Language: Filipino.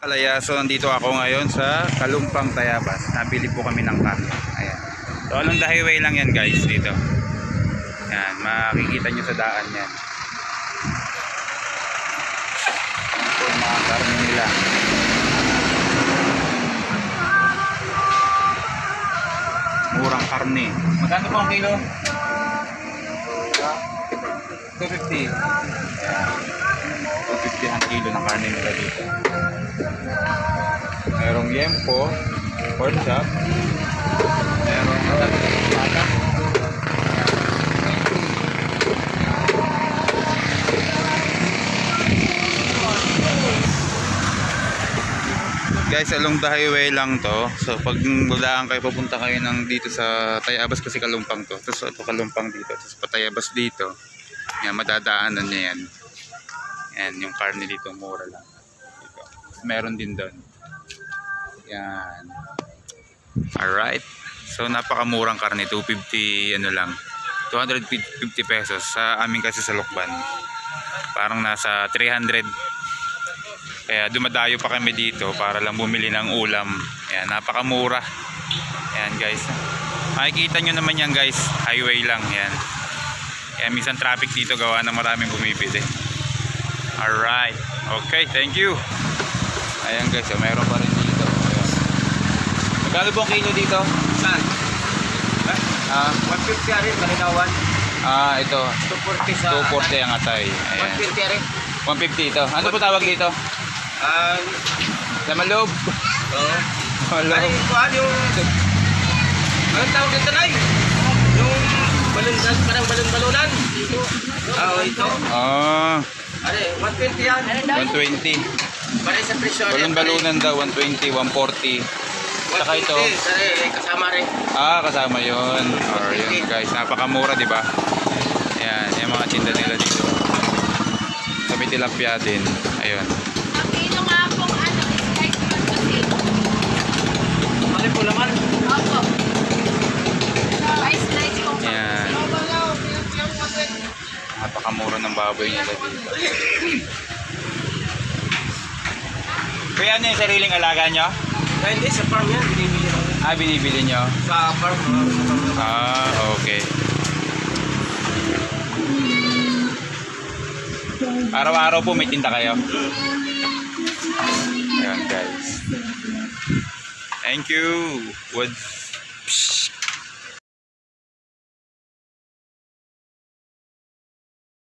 Kalaya, so nandito ako ngayon sa Kalumpang Tayabas. Nabili po kami ng karne. Ayan. So along the highway lang yan guys dito. Yan, makikita nyo sa daan yan. Po yung mga karne nila. Murang karne. Magkano po ang kilo? 250. Ayan. 250 ang kilo ng karne nila dito. Merong yempo, pork chop, merong mata. Guys, along the highway lang to. So, pag bulaan kayo, papunta kayo ng dito sa Tayabas kasi Kalumpang to. Tapos ito Kalumpang dito. Tapos Patayabas dito. Yan, madadaanan niya yan. Yan, yung karne dito, mura lang. Dito. Meron din doon. Yan. Alright. So, napakamurang karne. 250, ano lang. 250 pesos. Sa amin kasi sa Lokban. Parang nasa 300. Kaya dumadayo pa kami dito para lang bumili ng ulam. Yan, napakamura. Yan guys. Makikita nyo naman yan guys. Highway lang. Yan. Kaya minsan traffic dito gawa na maraming bumibili. Alright. Okay, thank you. Ayan guys, oh, meron pa rin dito. Ayan. Magkano pong kilo dito? Saan? Ah, 150 rin, kalinawan. ah ito. 240 sa... 240 ang atay. Ayan. 150 rin. 150 ito. Ano po tawag dito? Ah, Sa maloob. oo. Ay, Maloob. kuhan yung... Anong tawag dito, Nay? Balon, parang balon-balonan. Ah, oh, ito. Ah, Ano, 120 yan. 120. Pare sa presyo. Balon-balunan daw, 120, 140. Saka ito. Sari, kasama rin. Ah, kasama yon. Or yun guys, napakamura, di ba? Yan, yung mga tinda nila dito. May tilapia din. Ayun. Ang kilo nga pong ano, slice man kasi. Mali po naman. Opo. Ay, slice po. Yan. Napakamura ng baboy nila dito. Kuya, ano yung sariling alaga nyo? Kaya hindi, sa farm yan. Binibili namin. Ah, binibili nyo? Sa farm, oh, sa farm. Ah, okay. Araw-araw po may tinda kayo. Ayan guys. Thank you. Woods.